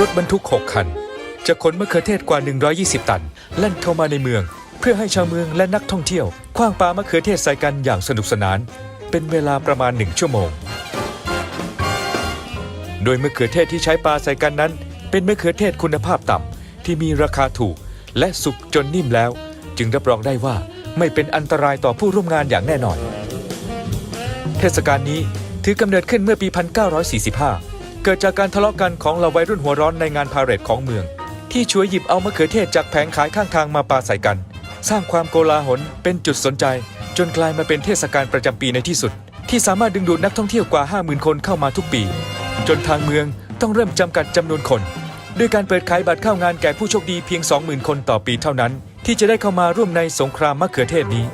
รถบรรทุก 6 คัน จะขนมะเขือเทศกว่า 120 ตันแล่นเข้ามาในเมือง เพื่อให้ชาวเมืองและนักท่องเที่ยวคว้างปามะเขือเทศใส่กันอย่างสนุกสนาน เป็นเวลาประมาณหนึ่งชั่วโมง โดยมะเขือเทศที่ใช้ปลาใส่กันนั้น เป็นมะเขือเทศคุณภาพต่ำที่มีราคาถูก และสุกจนนิ่มแล้ว จึงรับรองได้ว่าไม่เป็นอันตรายต่อผู้ร่วมงานอย่างแน่นอน เทศกาลนี้ถือกำเนิดขึ้นเมื่อปี 1945 เกิดจากการทะเลาะกันของเหล่าวัยรุ่นหัวร้อนในงานพาเหรดของเมือง ที่ช่วยหยิบเอามะเขือเทศจากแผงขายข้างทางมาปาใส่กัน สร้างความโกลาหลเป็นจุดสนใจ จนกลายมาเป็นเทศกาลประจำปีในที่สุด ที่สามารถดึงดูดนักท่องเที่ยวกว่า 50,000 คนเข้ามาทุกปี จนทางเมืองต้องเริ่มจำกัดจำนวนคน ด้วยการเปิดขายบัตรเข้างานแก่ผู้โชคดีเพียง 20,000 คนต่อปีเท่านั้น ที่จะได้เข้ามาร่วมในสงครามมะเขือเทศนี้